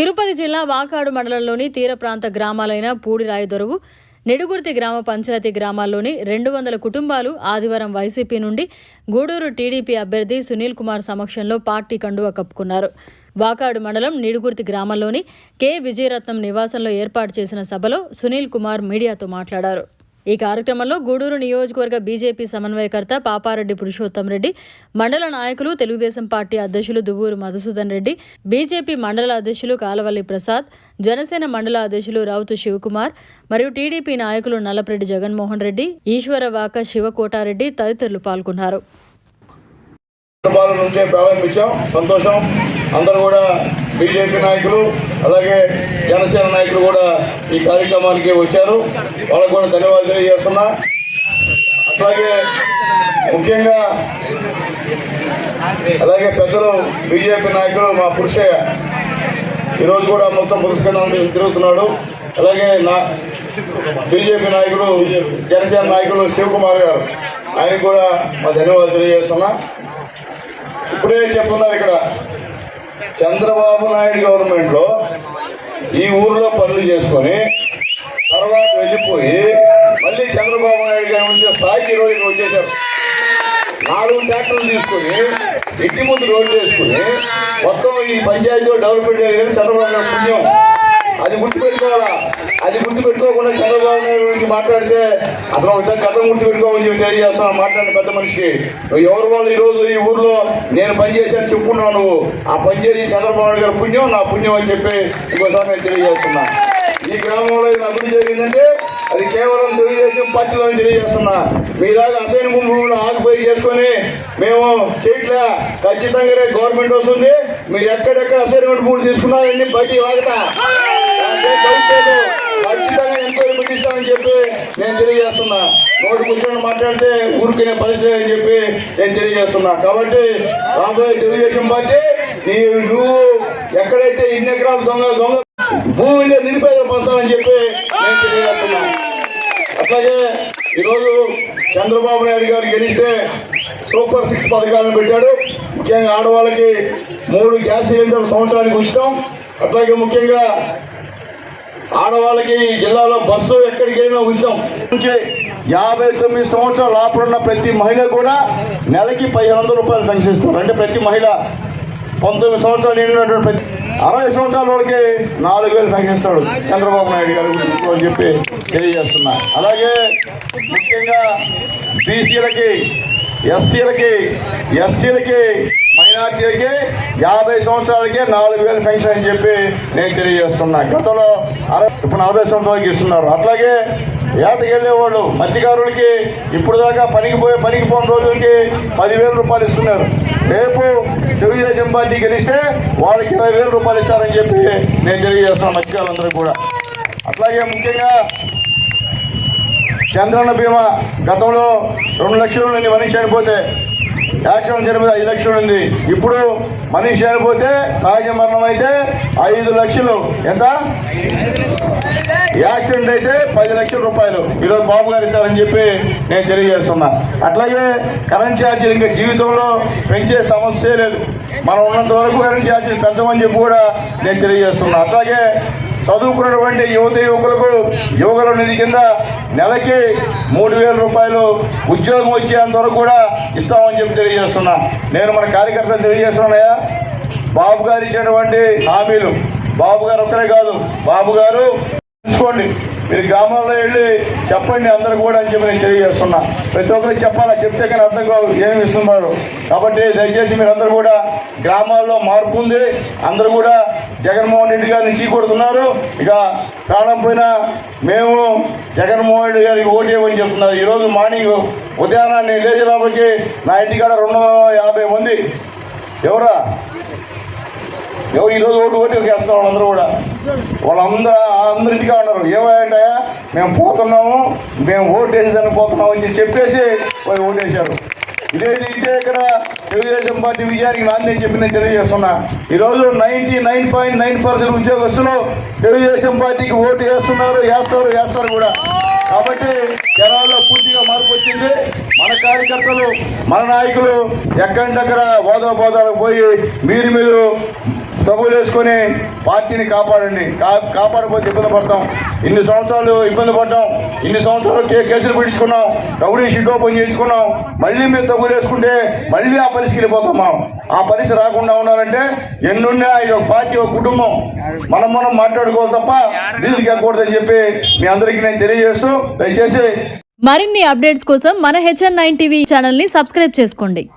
తిరుపతి జిల్లా వాకాడు మండలంలోని తీర ప్రాంత గ్రామాలైన పూడిరాయదొరువు నిడుగుర్తి గ్రామ పంచాయతీ గ్రామాల్లోని రెండు వందల కుటుంబాలు ఆదివారం వైసీపీ నుండి గూడూరు టీడీపీ అభ్యర్థి సునీల్ కుమార్ సమక్షంలో పార్టీ కండువా కప్పుకున్నారు. వాకాడు మండలం నిడుగుర్తి గ్రామంలోని కె. విజయరత్నం నివాసంలో ఏర్పాటు చేసిన సభలో సునీల్ కుమార్ మీడియాతో మాట్లాడారు. ఈ కార్యక్రమంలో గూడూరు నియోజకవర్గ బీజేపీ సమన్వయకర్త పాపారెడ్డి పురుషోత్తం రెడ్డి మండల నాయకులు తెలుగుదేశం పార్టీ అధ్యక్షులు దువ్వూరు మధుసూదన్ రెడ్డి బీజేపీ మండల అధ్యక్షులు కాలవల్లి ప్రసాద్ జనసేన మండల అధ్యక్షులు రౌతు శివకుమార్ మరియు టీడీపీ నాయకులు నల్లపరెడ్డి జగన్మోహన్ రెడ్డి ఈశ్వరవాక శివకోటారెడ్డి తదితరులు పాల్గొన్నారు. సంతోషం. అందరూ కూడా బీజేపీ నాయకులు అలాగే జనసేన నాయకులు కూడా ఈ కార్యక్రమానికి వచ్చారు. వాళ్ళకు కూడా ధన్యవాదాలు తెలియజేస్తున్నా. అట్లాగే ముఖ్యంగా అలాగే పెద్దలు బీజేపీ నాయకులు మా పురుషయ్య. ఈరోజు కూడా మొత్తం పురస్కరణ తిరుగుతున్నాడు. అలాగే నా బీజేపీ నాయకులు జనసేన నాయకులు శివకుమార్ గారు. ఆయనకు కూడా మా ధన్యవాదాలు తెలియజేస్తున్నా. ఇప్పుడే చెప్తున్నారు ఇక్కడ. చంద్రబాబు నాయుడు గవర్నమెంట్లో ఈ ఊర్లో పనులు చేసుకొని తర్వాత వెళ్ళిపోయి మళ్ళీ చంద్రబాబు నాయుడు గారి ఉండే స్థాయికి ఈరోజు ఇక్కడ వచ్చేసారు నాలుగు ట్రాక్టర్లు తీసుకుని ఇంటి ముందు రోడ్డు వేసుకుని మొత్తం ఈ పంచాయతీలో డెవలప్మెంట్ చేయాలి చంద్రబాబు గారు పుణ్యం. అది గుర్తుపెట్టుకోవాలా? అది గుర్తుపెట్టుకోకుండా చంద్రబాబు నాయుడు గురించి మాట్లాడితే అసలు ఒక గతం గుర్తుపెట్టుకోమని చెప్పి తెలియజేస్తాను మాట్లాడిన పెద్ద మనిషికి. నువ్వు ఎవరు వాళ్ళు ఈరోజు ఈ ఊర్లో నేను పనిచేశాను చెప్పుకున్నావు నువ్వు. ఆ పనిచేసి చంద్రబాబు నాయుడు గారి పుణ్యం నా పుణ్యం అని చెప్పి ఇంకోసారి నేను తెలియజేస్తున్నా. ఈ గ్రామంలో ఇది అభివృద్ధి జరిగిందంటే అది కేవలం తెలుగుదేశం పార్టీలో తెలియజేస్తున్నా. మీలాగా అసైన్ భూములు ఆకుపోయి చేసుకొని మేము చేయట్లే. ఖచ్చితంగానే గవర్నమెంట్ వస్తుంది. మీరు ఎక్కడెక్కడ అసైన్మెంట్ భూములు తీసుకున్నారండి బయటికి వాగట నాకేం ఖచ్చితంగా ఎంక్వైరీ పెట్టిస్తామని చెప్పి నేను తెలియజేస్తున్నా. నోటి కూర్చొని మాట్లాడితే ఊరికే పరిస్థితి అని చెప్పి నేను తెలియజేస్తున్నా. కాబట్టి రాబోయే తెలుగుదేశం పార్టీ నువ్వు ఎక్కడైతే ఇన్ని ఎకరాలు దొంగ దొంగ భూమిలో నిరుపేద పంచాలని చెప్పి నేను తెలియజేస్తున్నా. అట్లాగే ఈరోజు చంద్రబాబు నాయుడు గారు గెలిస్తే సూపర్ సిక్స్ పథకాలను పెట్టాడు. ముఖ్యంగా ఆడవాళ్ళకి మూడు గ్యాస్ సిలిండర్ సంవత్సరానికి ఉచితం. అట్లాగే ముఖ్యంగా ఆడవాళ్ళకి ఈ జిల్లాలో బస్సు ఎక్కడికైనా ఉచితం. నుంచి యాభై తొమ్మిది సంవత్సరాల లోపలున్న ప్రతి మహిళ కూడా నెలకి పదిహేను వందల రూపాయలు పెన్షన్ ఇస్తారు అంటే ప్రతి మహిళ పంతొమ్మిది సంవత్సరాలు నిండినటువంటి ప్రతి అరవై సంవత్సరాల వరకే నాలుగు వేలు పెన్షన్ చంద్రబాబు నాయుడు గారు అని చెప్పి తెలియజేస్తున్నా. అలాగే ముఖ్యంగా బీసీలకి ఎస్సీలకి ఎస్టీలకి మైనార్టీలకి యాభై సంవత్సరాలకే నాలుగు వేలు పెన్షన్ అని చెప్పి నేను తెలియజేస్తున్నా. గతంలో ఇప్పుడు నలభై సంవత్సరాలకి ఇస్తున్నారు. అట్లాగే ఏటకి వెళ్ళేవాళ్ళు? మత్స్యకారులకి. ఇప్పుడు దాకా పనికి పోయే పనికి పోని రోజులకి పదివేల రూపాయలు ఇస్తున్నారు. రేపు తెలుగుదేశం పార్టీ గెలిస్తే వాళ్ళకి ఇరవై వేల రూపాయలు ఇస్తారని చెప్పి నేను తెలియజేస్తున్నాను మత్స్యకారులందరూ కూడా. అట్లాగే ముఖ్యంగా చంద్రన్న బీమా గతంలో రెండు లక్షల నుండి మనిషి చనిపోతే యాక్సిడెంట్ జరిపితే ఐదు లక్షలు ఉంది. ఇప్పుడు మనిషి చనిపోతే సహజ మరణం అయితే ఐదు లక్షలు. ఎంత? యాక్సిడెంట్ అయితే పది లక్షల రూపాయలు. ఈరోజు బాబు గారు ఇస్తారని చెప్పి నేను తెలియజేస్తున్నా. అట్లాగే కరెంట్ ఛార్జీలు ఇంకా జీవితంలో పెంచే సమస్యే లేదు. మనం ఉన్నంత వరకు కరెంట్ ఛార్జీలు పెంచమని చెప్పి కూడా నేను తెలియజేస్తున్నా. అట్లాగే చదువుకున్నటువంటి యువత యువకులకు యువకుల నిధి కింద నెలకి మూడు వేల రూపాయలు ఉద్యోగం వచ్చేంత వరకు కూడా ఇస్తామని చెప్పి తెలియజేస్తున్నాం. నేను మన కార్యకర్తలు తెలియజేస్తున్నాయా బాబు గారు ఇచ్చినటువంటి హామీలు. బాబు గారు ఒక్కరే కాదు. బాబు గారు మీరు గ్రామాల్లో వెళ్ళి చెప్పండి అందరు కూడా అని చెప్పి నేను తెలియజేస్తున్నా. ప్రతి ఒక్కరికి చెప్పాలా? చెప్తే కానీ అర్థం కాదు ఏమి ఇస్తున్నారు కాబట్టి దయచేసి మీరు అందరూ కూడా గ్రామాల్లో మార్పు ఉంది. అందరూ కూడా జగన్మోహన్ రెడ్డి గారిని చీకొడుతున్నారు ఇక ప్రాణం పోయినా మేము జగన్మోహన్ రెడ్డి గారికి ఓటేయమని చెప్తున్నారు. ఈరోజు మార్నింగ్ ఉదయాన్నే లేచేటప్పటికి నా ఇంటికాడ రెండు వందల యాభై మంది. ఎవరా? ఎవరు ఈరోజు ఓటు ఓటు వేస్తున్నారు వాళ్ళందరూ కూడా. వాళ్ళందరూ అందరింటిగా ఉన్నారు. ఏమంటాయా మేము పోతున్నాము మేము ఓటు వేసేదాన్ని పోతున్నాము అని చెప్పేసి వాళ్ళు ఓటేశారు. ఇదేది ఇదే ఇదే ఇక్కడ తెలుగుదేశం పార్టీ విజయానికి నాంది అని చెప్పి నేను తెలియజేస్తున్నా. ఈరోజు ninety nine point nine percent ఉద్యోగస్తులు తెలుగుదేశం పార్టీకి ఓటు వేస్తున్నారు వేస్తారు వేస్తారు కూడా. కాబట్టి జనాల్లో పూర్తిగా మార్పు వచ్చింది. మన కార్యకర్తలు మన నాయకులు ఎక్కడికక్కడ బోధ బోధాలకు పోయి మీరు మీరు తగులు వేసుకొని పార్టీని కాపాడండి. కా- కాపాడకపోతే ఇబ్బంది పడతాం. ఇన్ని సంవత్సరాలు ఇబ్బంది పడ్డాం. ఇన్ని సంవత్సరాలు కేసులు పెట్టించుకున్నాం రౌడీ షీట్ ఓపెన్ చేయించుకున్నాం. మళ్ళీ మీరు తగులు చేసుకుంటే మళ్ళీ ఆ పరిస్థితికి వెళ్ళిపోతాం మనం ఆ పరిస్థితి రాకుండా ఉండాలంటే ఎన్నున్నా ఇది ఒక పార్టీ ఒక కుటుంబం. మనం మనం మాట్లాడుకోవాలి తప్ప దీనికి ఎక్కకూడదని చెప్పి మీ అందరికీ నేను తెలియజేస్తూ దయచేసి మరిన్ని అప్డేట్స్ కోసం మన హెచ్ఎన్ నైన్ టీవీ ఛానల్ని సబ్స్క్రైబ్ చేసుకోండి.